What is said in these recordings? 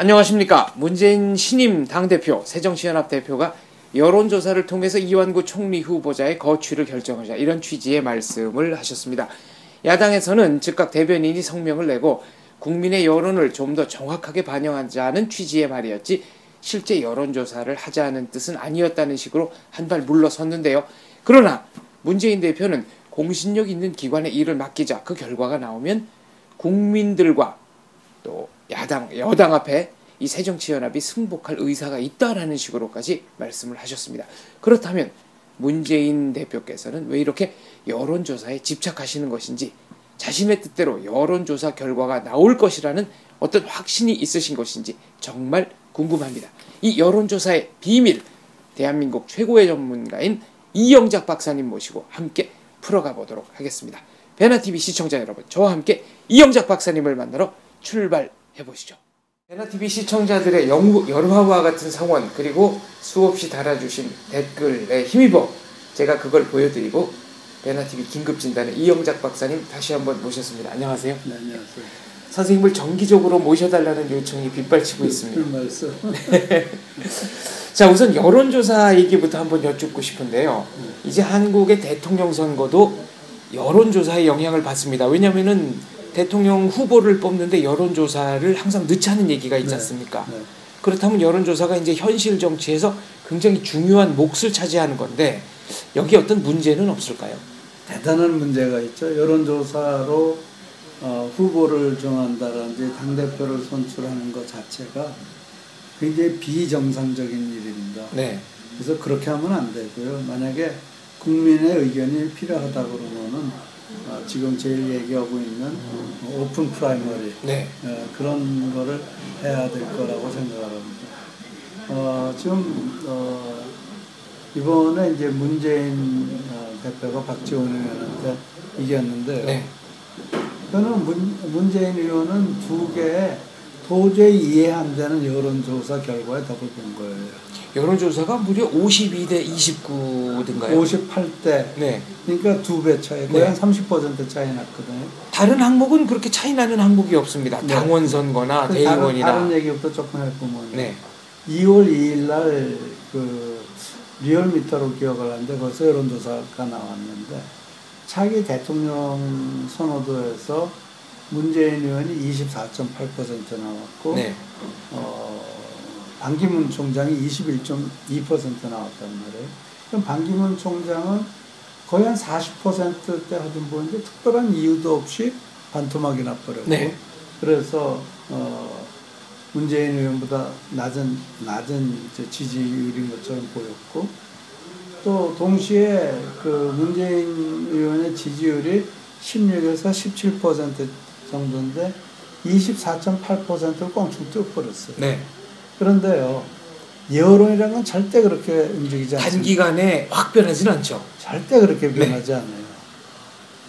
안녕하십니까. 문재인 신임 당대표, 새정치연합 대표가 여론조사를 통해서 이완구 총리 후보자의 거취를 결정하자 이런 취지의 말씀을 하셨습니다. 야당에서는 즉각 대변인이 성명을 내고 국민의 여론을 좀 더 정확하게 반영하자는 취지의 말이었지 실제 여론조사를 하자는 뜻은 아니었다는 식으로 한 발 물러섰는데요. 그러나 문재인 대표는 공신력 있는 기관에 일을 맡기자 그 결과가 나오면 국민들과 또 야당, 여당 앞에 이 새정치연합이 승복할 의사가 있다라는 식으로까지 말씀을 하셨습니다. 그렇다면 문재인 대표께서는 왜 이렇게 여론조사에 집착하시는 것인지 자신의 뜻대로 여론조사 결과가 나올 것이라는 어떤 확신이 있으신 것인지 정말 궁금합니다. 이 여론조사의 비밀, 대한민국 최고의 전문가인 이영작 박사님 모시고 함께 풀어가 보도록 하겠습니다. 베나TV 시청자 여러분, 저와 함께 이영작 박사님을 만나러 출발 해 보시죠. 베나TV 시청자들의 영, 열화와 같은 성원, 그리고 수없이 달아주신 댓글에 힘입어 제가 그걸 보여드리고 베나TV 긴급진단의 이영작 박사님 다시 한번 모셨습니다. 안녕하세요. 네, 안녕하세요. 선생님을 정기적으로 모셔달라는 요청이 빗발치고 있습니다. 그 말씀. 자, 우선 여론조사 얘기부터 한번 여쭙고 싶은데요. 이제 한국의 대통령 선거도 여론조사의 영향을 받습니다. 왜냐면은 대통령 후보를 뽑는데 여론조사를 항상 넣자는 얘기가 있지 네. 않습니까? 네. 그렇다면 여론조사가 이제 현실 정치에서 굉장히 중요한 몫을 차지하는 건데 여기 어떤 문제는 없을까요? 대단한 문제가 있죠. 여론조사로 어, 후보를 정한다든지 당 대표를 선출하는 것 자체가 굉장히 비정상적인 일입니다. 네. 그래서 그렇게 하면 안 되고요. 만약에 국민의 의견이 필요하다 그러면은 어, 지금 제일 얘기하고 있는 어, 오픈 프라이머리 네. 어, 그런 거를 해야 될 거라고 생각합니다. 어, 지금 어, 이번에 이제 문재인 어, 대표가 박지원 의원한테 이겼는데 네. 저는 문, 문재인 의원은 두 개의 도저히 이해 안 되는 여론조사 결과에 답을 본 거예요. 여론조사가 무려 52대 29인가요? 58대. 네. 그러니까 두 배 차이, 거의 네. 한30% 차이 났거든요. 다른 항목은 그렇게 차이 나는 항목이 없습니다. 네. 당원 선거나 그 대의원이나. 다른, 다른 얘기부터 조금 해보면 네. 2월 2일 날 그 리얼미터로 기억을 하는데 벌써 여론조사가 나왔는데 차기 대통령 선호도에서 문재인 의원이 24.8% 나왔고 네. 어, 반기문 총장이 21.2% 나왔단 말이에요. 그럼 반기문 총장은 거의 한 40%대 하던 분인데 특별한 이유도 없이 반토막이 나버렸고 네. 그래서 어, 문재인 의원보다 낮은 낮은 지지율인 것처럼 보였고 또 동시에 그 문재인 의원의 지지율이 16에서 17% 정도인데 24.8%를 껑충 뛰어버렸어요. 네. 그런데요, 여론이라는 건 절대 그렇게 움직이지 않습니다. 단기간에 확 변하지는 않죠. 절대 그렇게 네. 변하지 않아요.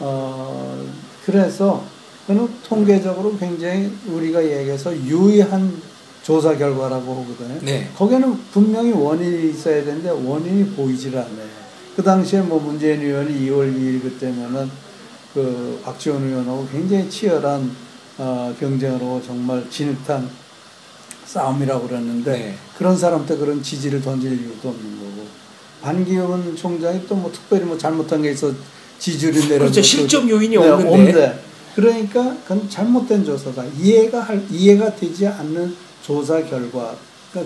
어, 그래서 그는 통계적으로 굉장히 우리가 얘기해서 유의한 조사 결과라고 하거든요. 네. 거기에는 분명히 원인이 있어야 되는데 원인이 보이질 않아요. 그 당시에 뭐 문재인 의원이 2월 2일 그때면은 그 박지원 의원하고 굉장히 치열한 어, 경쟁으로 정말 진흙탕 싸움이라고 그랬는데 네. 그런 사람한테 그런 지지를 던질 이유도 없는 거고 반기문 총장이 또 뭐 특별히 뭐 잘못한 게 있어 지지율이 내려서 그렇죠. 실적 요인이 네, 없는데. 없는데. 그러니까 그건 잘못된 조사다. 이해가 할 이해가 되지 않는 조사 결과가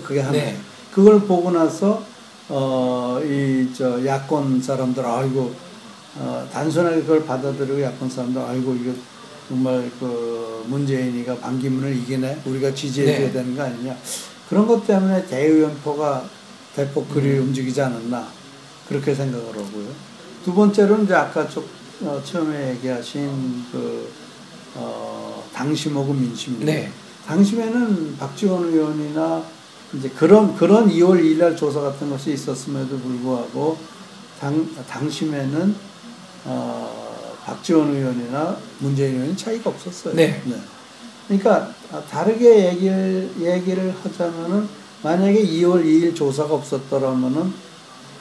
그게 하나예요. 네. 그걸 보고 나서 어 이 저 야권 사람들 아이고 어 단순하게 그걸 받아들이고 야권 사람들 아이고 이거 정말 그 문재인이가 반기문을 이기네 우리가 지지해줘야 네. 되는 거 아니냐 그런 것 때문에 대의원표가 대폭 그리 음. 움직이지 않았나 그렇게 생각을 하고요. 두 번째로는 이제 아까 좀 어, 처음에 얘기하신 그 어, 당심하고 민심인데 네. 당심에는 박지원 의원이나 이제 그런 그런 2월 2일 날 조사 같은 것이 있었음에도 불구하고 당 당심에는 어, 박지원 의원이나 문재인 의원이 차이가 없었어요. 네. 그러니까 아, 다르게 얘기를 얘기를 하자면은 만약에 2월 2일 조사가 없었더라면은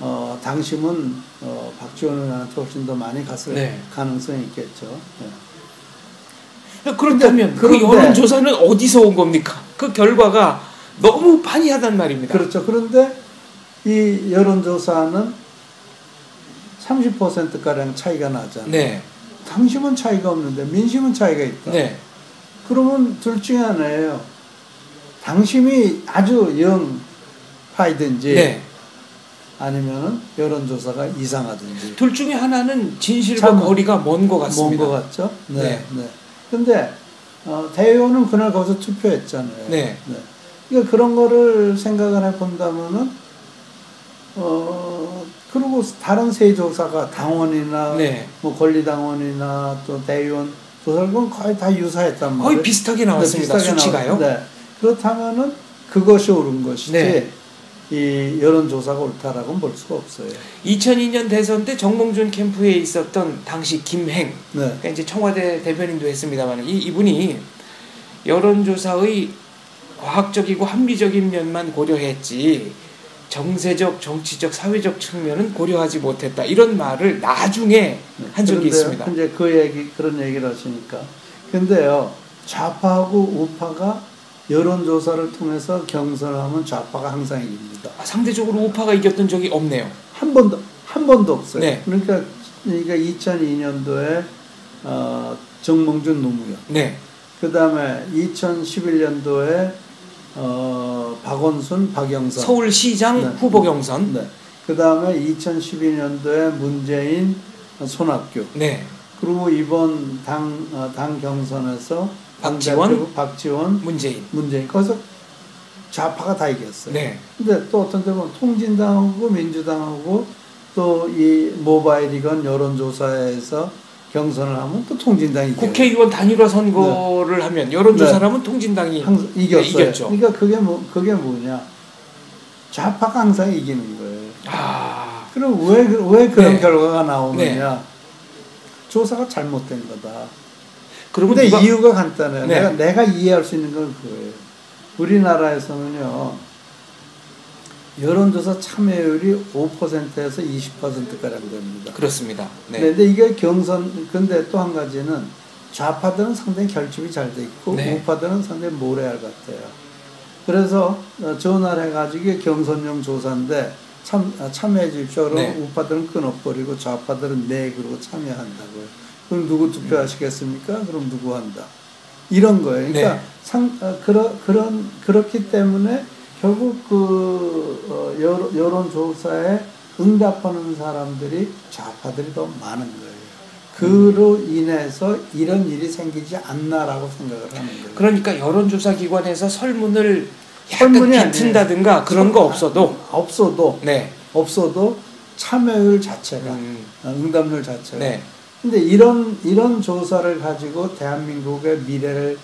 어, 당심은 어, 박지원 의원한테 훨씬 더 많이 갔을 네. 가능성이 있겠죠. 네. 그렇다면 그 그런데- 여론조사는 어디서 온 겁니까? 그 결과가 너무 판이하단 말입니다. 그렇죠. 그런데 이 여론조사는 30%가량 차이가 나잖아요. 네. 당심은 차이가 없는데 민심은 차이가 있다. 네. 그러면 둘 중에 하나예요. 당심이 아주 영 파이든지 네. 아니면은 여론조사가 이상하든지 둘 중에 하나는 진실과 참 거리가 먼 것 같습니다. 먼 것 같죠? 네. 네. 네. 근데 어, 대의원은 그날 거기서 투표했잖아요. 네. 그러니까 그런 거를 생각을 해본다면은 어 그리고 다른 세 조사가 당원이나 네. 뭐 권리당원이나 또 대의원 보면 거의 다 유사했단 말이에요. 거의 비슷하게 나왔습니다. 네, 비슷하게 수치가요. 네. 그렇다면은 그것이 옳은 것이지 네. 이 여론조사가 옳다라고는 볼 수가 없어요. 2002년 대선 때 정몽준 캠프에 있었던 당시 김행, 네. 그러니까 이제 청와대 대변인도 했습니다만 이 이분이 여론조사의 과학적이고 합리적인 면만 고려했지 정세적, 정치적, 사회적 측면은 고려하지 못했다 이런 말을 나중에 한 적이 있습니다. 이제 그 얘기 그런 얘기를 하시니까 근데요 좌파하고 우파가 여론조사를 통해서 경선을 하면 좌파가 항상 이깁니다. 아, 상대적으로 우파가 이겼던 적이 없네요. 한 번도 한 번도 없어요. 네. 그러니까 그러니까 2002년도에 어, 정몽준 노무현, 네, 그 다음에 2011년도에 어, 박원순, 박영선, 서울시장 네. 후보 경선, 네. 그 다음에 2012년도에 문재인, 손학규. 네, 그리고 이번 당, 어, 당 경선에서 박지원? 박지원, 문재인, 문재인. 거기서 좌파가 다 이겼어요. 네, 근데 또 어떤 데 보면 통진당하고 민주당하고 또 이 모바일이건 여론조사에서 경선을 하면 또 통진당이. 국회의원 단일화 선거를 하면 여론조사를 하면 통진당이 항상 이겼어요. 네, 이겼죠. 그러니까 그게 뭐 그게 뭐냐? 좌파가 항상 이기는 거예요. 아, 그럼 왜, 그- 왜 그런 네. 결과가 나오느냐? 조사가 잘못된 거다. 근데 누가 이유가 간단해요. 네. 내가, 내가 이해할 수 있는 건 그거예요. 우리나라에서는요, 여론조사 참여율이 5%에서 20%가량 됩니다. 그렇습니다. 네. 네. 근데 이게 경선, 근데 또 한 가지는 좌파들은 상당히 결집이 잘 돼 있고, 네. 우파들은 상당히 모래알 같아요. 그래서 어, 전화를 해가지고 이게 경선용 조사인데 참, 아, 참여해 주십시오. 그러면 네. 우파들은 끊어버리고 좌파들은 네, 그러고 참여한다고요. 그럼 누구 투표하시겠습니까? 그럼 누구 한다. 이런 거예요. 그러니까 네. 상, 어, 그러, 그런, 그렇기 때문에 결국 그, 어, 여론, 여론조사에 응답하는 사람들이 좌파들이 더 많은 거예요. 그로 인해서 이런 일이 생기지 않나라고 생각을 하는 거예요. 그러니까 여론조사 기관에서 설문을 설문이 약간 비튼다든가 그런 거 없어도 없어도 네. 없어도 참여율 자체가 음, 어, 응답률 자체가 네. 근데 이런 이런 조사를 가지고 대한민국의 미래를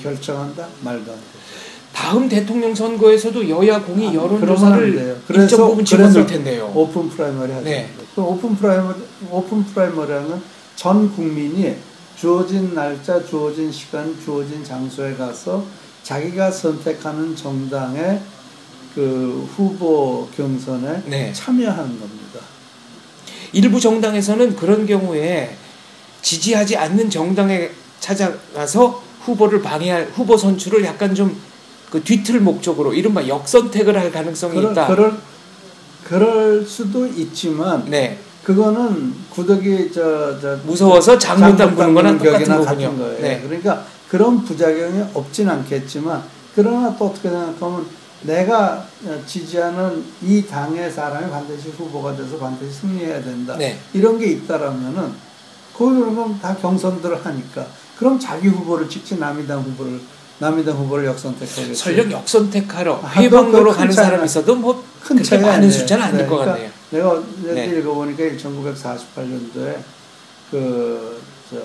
결정한다 말도 안 돼. 다음 대통령 선거에서도 여야 공이 아, 여론조사를. 일정 부분 그래서 텐데요. 오픈 프라이머리 하죠. 네. 그 오픈 프라이머리 오픈 프라이머리는 전 국민이 주어진 날짜, 주어진 시간, 주어진 장소에 가서 자기가 선택하는 정당의 그 후보 경선에 네. 참여하는 겁니다. 일부 정당에서는 그런 경우에 지지하지 않는 정당에 찾아가서 후보를 방해할 후보 선출을 약간 좀 그 뒤틀 목적으로 이른바 역선택을 할 가능성이 그럴, 있다. 그럴 그럴 수도 있지만 네. 그거는 구더기 저, 저 무서워서 장문 담그는 거랑 똑같은 거군요. 거예요. 네. 그러니까 그런 부작용이 없진 않겠지만 그러나 또 어떻게 생각하면 내가 지지하는 이 당의 사람이 반드시 후보가 돼서 반드시 승리해야 된다. 네. 이런 게 있다라면은 그러면 다 경선들을 하니까 그럼 자기 후보를 찍지 남이 당 후보를 남이당 후보를 역선택하겠죠. 설령 역선택하러 회방로로 큰 가는 사람이 있어도 뭐큰 그렇게 많은. 숫자는 아닐 네, 것 그러니까 같네요. 내가 네. 읽어보니까 1948년도에 그, 저,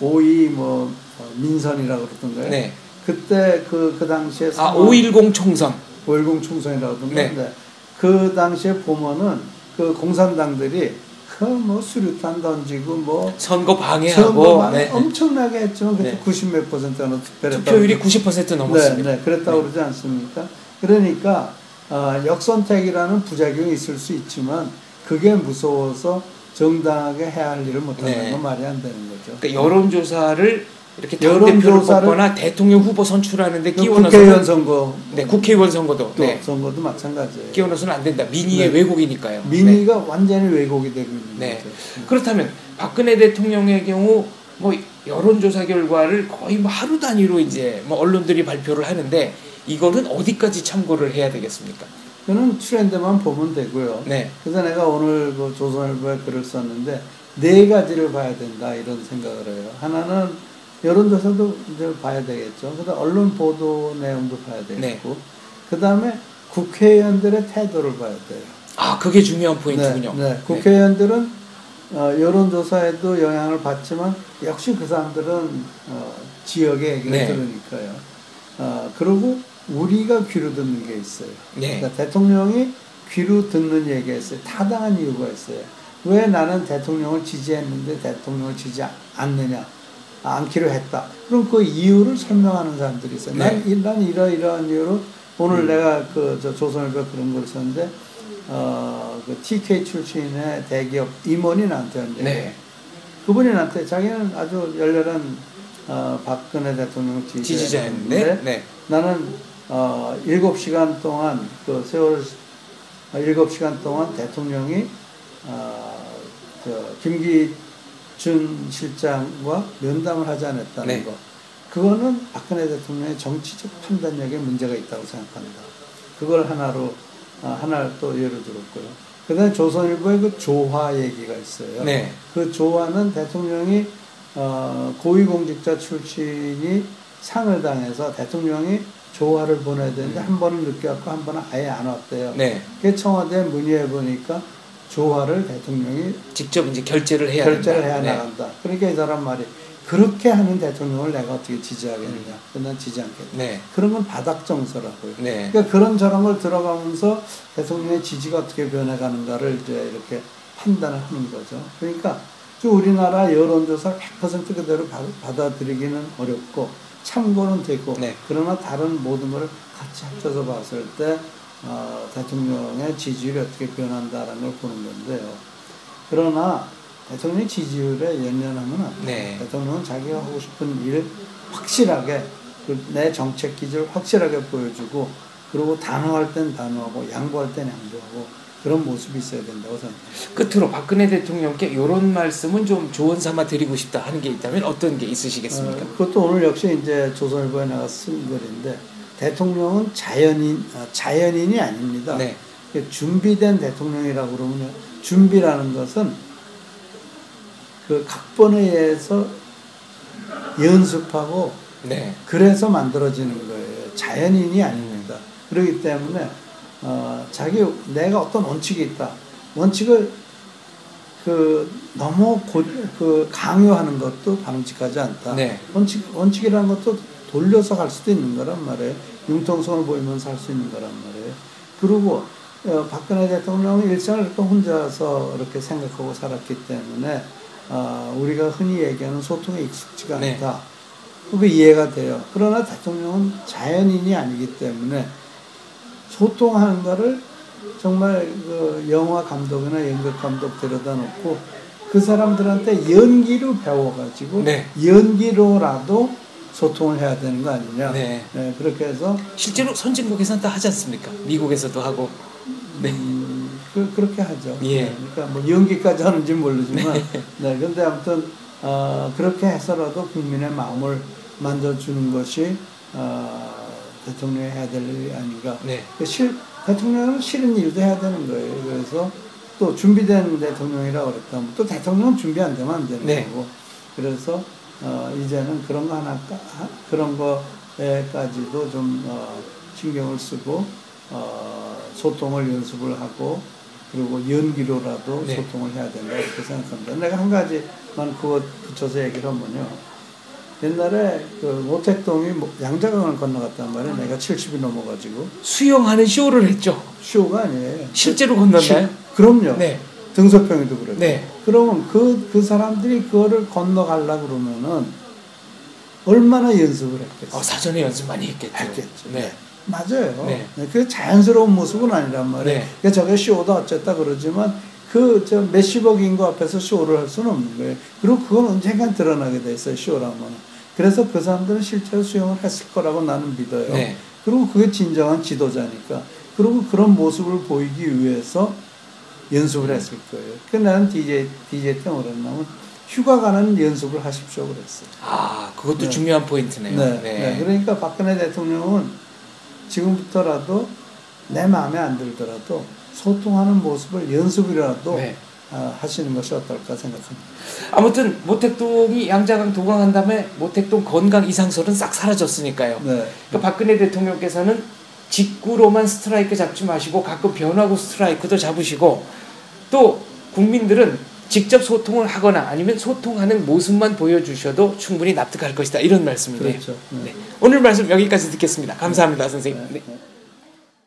오이 뭐, 어, 민선이라고 그러던가요? 네. 그때 그, 그 당시에. 아, 상황- 510 총선. 510 총선이라고 그러던가. 네. 네. 그 당시에 보면은 그 공산당들이 그뭐 수류탄 던지고 뭐. 선거 방해하고 뭐 네. 엄청나게 했지만 그때 네. 90몇 퍼센트는 투표를 투표율이 했다고 90% 넘었습니다. 네, 네, 그랬다고 네. 그러지 않습니까? 그러니까 어, 역선택이라는 부작용이 있을 수 있지만 그게 무서워서 정당하게 해야 할 일을 못한다는 네. 건 말이 안 되는 거죠. 그러니까 여론조사를 이렇게 당대표를 뽑거나 대통령 후보 선출하는데 그 끼워넣어서는 국회의원 선거, 네, 국회의원 선거도 또 네, 선거도 마찬가지예요. 끼워넣어서는 안 된다. 민의의 네. 왜곡이니까요. 네. 민의가 완전히 왜곡이 되고 있는 네. 거죠. 그렇다면 박근혜 대통령의 경우 뭐 여론조사 결과를 거의 뭐 하루 단위로 이제 뭐 언론들이 발표를 하는데 이거는 어디까지 참고를 해야 되겠습니까? 그는 트렌드만 보면 되고요. 네, 그래서 내가 오늘 뭐 조선일보에 글을 썼는데 네 가지를 봐야 된다 이런 생각을 해요. 하나는 여론조사도 이제 봐야 되겠죠. 그다음 언론 보도 내용도 봐야 네. 되겠고, 그 다음에 국회의원들의 태도를 봐야 돼요. 아 그게 중요한 포인트군요. 네, 네. 국회의원들은 어, 여론조사에도 영향을 받지만 역시 그 사람들은 어, 지역의 얘기를 네. 들으니까요. 어, 그리고 우리가 귀로 듣는 게 있어요. 네. 그러니까 대통령이 귀로 듣는 얘기가 있어요. 타당한 이유가 있어요. 왜 나는 대통령을 지지했는데 대통령을 지지 않느냐? 않기로 했다. 그럼 그 이유를 설명하는 사람들이 있어요. 네. 난, 이러이러한 이유로 오늘 음. 내가 그저 조선일보 그런 걸 썼는데 어, 그 TK 출신의 대기업 임원이 나한테 왔는데 네. 그분이 나한테 자기는 아주 열렬한 어, 박근혜 대통령 지지자였는데 네. 나는 어, 7시간 동안 그 세월 어, 7시간 동안 대통령이 어, 그 김기 준 실장과 면담을 하지 않았다는 네. 거. 그거는 박근혜 대통령의 정치적 판단력에 문제가 있다고 생각합니다. 그걸 하나로 어, 하나를 또 예를 들었고요. 그 다음에 조선일보의 그 조화 얘기가 있어요. 네. 그 조화는 대통령이 어, 고위공직자 출신이 상을 당해서 대통령이 조화를 보내야 되는데 한 번은 늦게 왔고 한 번은 아예 안 왔대요. 음. 네. 그 청와대에 문의해 보니까 조화를 대통령이 직접 이제 결제를 해야 결제를 된다. 해야 네. 나간다. 그러니까 이 사람 말이 그렇게 하는 대통령을 내가 어떻게 지지하겠느냐. 난 지지 않겠다. 네. 그런 건 바닥 정서라고요. 네. 그러니까 그런 저런 걸 들어가면서 대통령의 지지가 어떻게 변해가는가를 이제 이렇게 판단을 하는 거죠. 그러니까 좀 우리나라 여론조사 100% 그대로 받- 받아들이기는 어렵고 참고는 되고 네. 그러나 다른 모든 걸 같이 합쳐서 봤을 때 어, 대통령의 지지율이 어떻게 변한다라는 걸 보는 건데요. 그러나 대통령의 지지율에 연연하면. 네. 대통령은 자기가 하고 싶은 일 확실하게 그내 정책 기조를 확실하게 보여주고 그리고 단호할 땐 단호하고 양보할 땐 양보하고 그런 모습이 있어야 된다고 생각합니다. 끝으로 박근혜 대통령께 이런 말씀은 좀 조언 삼아 드리고 싶다 하는 게 있다면 어떤 게 있으시겠습니까? 어, 그것도 오늘 역시 이제 조선일보에 나가 쓴 글인데 대통령은 자연인 아, 자연인이 아닙니다. 네. 준비된 대통령이라고 그러면요. 준비라는 것은 그 각본에 의해서 연습하고 네. 그래서 만들어지는 거예요. 자연인이 아닙니다. 그렇기 때문에 어, 자기 내가 어떤 원칙이 있다. 원칙을 그 너무 고, 그 강요하는 것도 바람직하지 않다. 네. 원칙 원칙이라는 것도 돌려서 갈 수도 있는 거란 말이에요. 융통성을 보이면서 할 수 있는 거란 말이에요. 그리고 어, 박근혜 대통령은 일생을 이렇게 혼자서 이렇게 생각하고 살았기 때문에 어, 우리가 흔히 얘기하는 소통에 익숙지가 네. 않다. 그게 이해가 돼요. 그러나 대통령은 자연인이 아니기 때문에 소통하는 거를 정말 그 영화 감독이나 연극 감독 데려다 놓고 그 사람들한테 연기로 배워가지고 네. 연기로라도 소통을 해야 되는 거 아니냐. 네. 그렇게 해서 실제로 선진국에서는 다 하지 않습니까? 미국에서도 하고. 네. 음, 그, 그렇게 하죠. 예. 네, 그러니까 뭐 연기까지 하는지 모르지만, 네. 근데 아무튼 어, 그렇게 해서라도 국민의 마음을 만져주는 것이 어, 대통령이 해야 될 일이 아닌가. 네. 그 실, 대통령은 싫은 일도 해야 되는 거예요. 그래서 또 준비된 대통령이라고 그랬다면 또 대통령은 준비 안 되면 안 되는 네. 거고. 그래서 어, 이제는 그런 거 하나, 하- 그런 거에까지도 좀 어, 신경을 쓰고 어, 소통을 연습을 하고 그리고 연기로라도 네. 소통을 해야 된다 이렇게 생각합니다. 내가 한 가지만 그거 붙여서 얘기를 하면요. 옛날에 그 모택동이 뭐 양자강을 건너갔단 말이에요. 내가 70이 넘어가지고 수영하는 쇼를 했죠. 쇼가 아니에요. 실제로 건넜나요? 시- 그럼요. 네. 등소평이도 그랬고. 네. 그러면 그, 그 사람들이 그거를 건너가려고 그러면은 얼마나 연습을 했겠어요. 어, 사전에 연습 많이 했겠죠. 했겠죠. 네. 맞아요. 네. 네, 그 자연스러운 모습은 아니란 말이에요. 네. 그러니까 저게 쇼다 어쨌다 그러지만 그 저 몇십억 인구 앞에서 쇼를 할 수는 없는 거예요. 그리고 그건 언젠간 드러나게 돼 있어요. 쇼라면. 그래서 그 사람들은 실제로 수용을 했을 거라고 나는 믿어요. 네. 그리고 그게 진정한 지도자니까. 그리고 그런 모습을 보이기 위해서 연습을 했을 거예요. 그 나는 DJ, DJ 때 뭐랬냐면 휴가 가는 연습을 하십시오 그랬어요. 아, 그것도 네. 중요한 포인트네요. 네, 네. 그러니까 박근혜 대통령은 지금부터라도 내 마음에 안 들더라도 소통하는 모습을 연습이라도 네. 아, 하시는 것이 어떨까 생각합니다. 아무튼 모택동이 양자강 도강한 다음에 모택동 건강 이상설은 싹 사라졌으니까요. 네. 그 박근혜 대통령께서는 직구로만 스트라이크 잡지 마시고 가끔 변화구 스트라이크도 잡으시고 또 국민들은 직접 소통을 하거나 아니면 소통하는 모습만 보여주셔도 충분히 납득할 것이다 이런 말씀이네요. 그렇죠. 네. 네. 오늘 말씀 여기까지 듣겠습니다. 감사합니다, 선생님. 네. 네.